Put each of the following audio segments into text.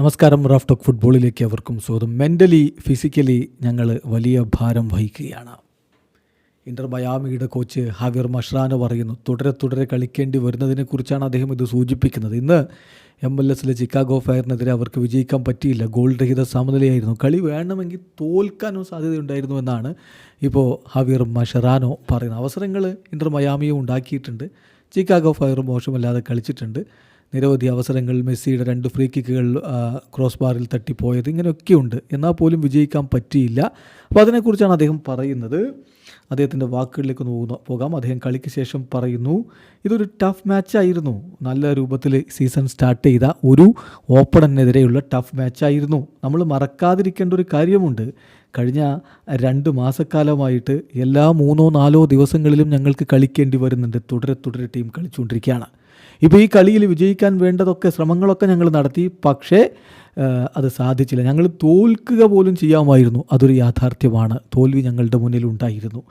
നമസ്കാരം Raf talk ഫുട്ബോളിലേക്ക് അവർക്കും സ്വാഗതം. മെന്റലി ഫിസിക്കലി ഞങ്ങൾ വലിയ ഭാരം വഹിക്കുകയാണ്. ഇന്റർ മയാമിയുടെ കോച്ച് ഹാവിയർ മഷ്റാന പറയുന്നു തുടരെ തുടരെ കളിക്കേണ്ടി വരുന്നതിനെക്കുറിച്ചാണ് അദ്ദേഹം ഇത് സൂചിപ്പിക്കുന്നത്. ഇന്ന് എം എൽ എസിലെ ചിക്കാഗോ ഫയറിനെതിരെ അവർക്ക് വിജയിക്കാൻ പറ്റിയില്ല. ഗോൾ രഹിത സമനിലയായിരുന്നു. കളി വേണമെങ്കിൽ തോൽക്കാനും സാധ്യതയുണ്ടായിരുന്നു എന്നാണ് ഇപ്പോൾ ഹാവിയർ മഷറാനോ പറയുന്നത്. അവസരങ്ങൾ ഇന്റർ മയാമിയും ഉണ്ടാക്കിയിട്ടുണ്ട്. ചിക്കാഗോ ഫയർ മോശമല്ലാതെ കളിച്ചിട്ടുണ്ട്. നിരവധി അവസരങ്ങൾ മെസ്സിയുടെ രണ്ട് ഫ്രീ കിക്കുകൾ ക്രോസ് ബാറിൽ തട്ടിപ്പോയത് ഇങ്ങനെയൊക്കെയുണ്ട്. എന്നാൽ പോലും വിജയിക്കാൻ പറ്റിയില്ല. അപ്പോൾ അതിനെക്കുറിച്ചാണ് അദ്ദേഹം പറയുന്നത്. അദ്ദേഹത്തിന്റെ വാക്കുകളിലേക്ക് ഒന്ന് പോകാം. അദ്ദേഹം കളിക്ക് ശേഷം പറയുന്നു ഇതൊരു ടഫ് മാച്ചായിരുന്നു നല്ല രൂപത്തിൽ സീസൺ സ്റ്റാർട്ട് ചെയ്ത ഒരു ഓപ്പണനെതിരെയുള്ള ടഫ് മാച്ചായിരുന്നു നമ്മൾ മറക്കാതിരിക്കേണ്ട ഒരു കാര്യമുണ്ട്. കഴിഞ്ഞ രണ്ട് മാസക്കാലമായിട്ട് എല്ലാ മൂന്നോ നാലോ ദിവസങ്ങളിലും ഞങ്ങൾക്ക് കളിക്കേണ്ടി വരുന്നുണ്ട്. തുടരെ തുടരെ ടീം കളിച്ചുകൊണ്ടിരിക്കുകയാണ്. ഇപ്പോൾ ഈ കളിയിൽ വിജയിക്കാൻ വേണ്ടതൊക്കെ ശ്രമങ്ങളൊക്കെ ഞങ്ങൾ നടത്തി. പക്ഷേ അത് സാധിച്ചില്ല. ഞങ്ങൾ തോൽക്കുക പോലും ചെയ്യാമായിരുന്നു. അതൊരു യാഥാർത്ഥ്യമാണ്. തോൽവി ഞങ്ങളുടെ മുന്നിൽ ഉണ്ടായിരുന്നു.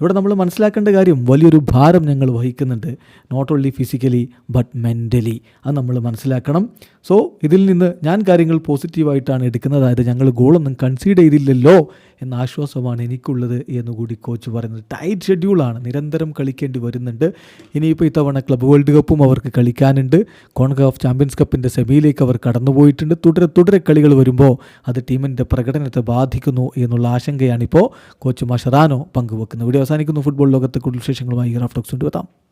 ഇവിടെ നമ്മൾ മനസ്സിലാക്കേണ്ട കാര്യം വലിയൊരു ഭാരം ഞങ്ങൾ വഹിക്കുന്നുണ്ട്. Not only physically but mentally അത് നമ്മൾ മനസ്സിലാക്കണം. സോ ഇതിൽ നിന്ന് ഞാൻ കാര്യങ്ങൾ പോസിറ്റീവായിട്ടാണ് എടുക്കുന്നത്. അതായത് ഞങ്ങൾ ഗോളൊന്നും കൺസീഡ് ചെയ്തില്ലല്ലോ എന്ന ആശ്വാസമാണ് എനിക്കുള്ളത് എന്നുകൂടി കോച്ച് പറയുന്നത്. ടൈറ്റ് ഷെഡ്യൂളാണ് നിരന്തരം കളിക്കേണ്ടി വരുന്നുണ്ട്. ഇനിയിപ്പോൾ ഇത്തവണ ക്ലബ് വേൾഡ് കപ്പും അവർക്ക് കളിക്കാനുണ്ട്. കോൺകാഫ് ചാമ്പ്യൻസ് കപ്പിന്റെ സെമിയിലേക്ക് അവർ കടന്നുപോയിട്ടുണ്ട്. തുടരെ തുടരെ കളികൾ വരുമ്പോൾ അത് ടീമിന്റെ പ്രകടനത്തെ ബാധിക്കുന്നു എന്നുള്ള ആശങ്കയാണിപ്പോൾ കോച്ച് മഷറാനോ പങ്കുവെക്കുന്നത്. ഇവിടെ അവസാനിക്കുന്നു. ഫുട്ബോൾ ലോകത്തെ കൂടുതൽ വിശേഷങ്ങളുമായി റഫ്ടോക്സ് കൊണ്ടുവെത്താം.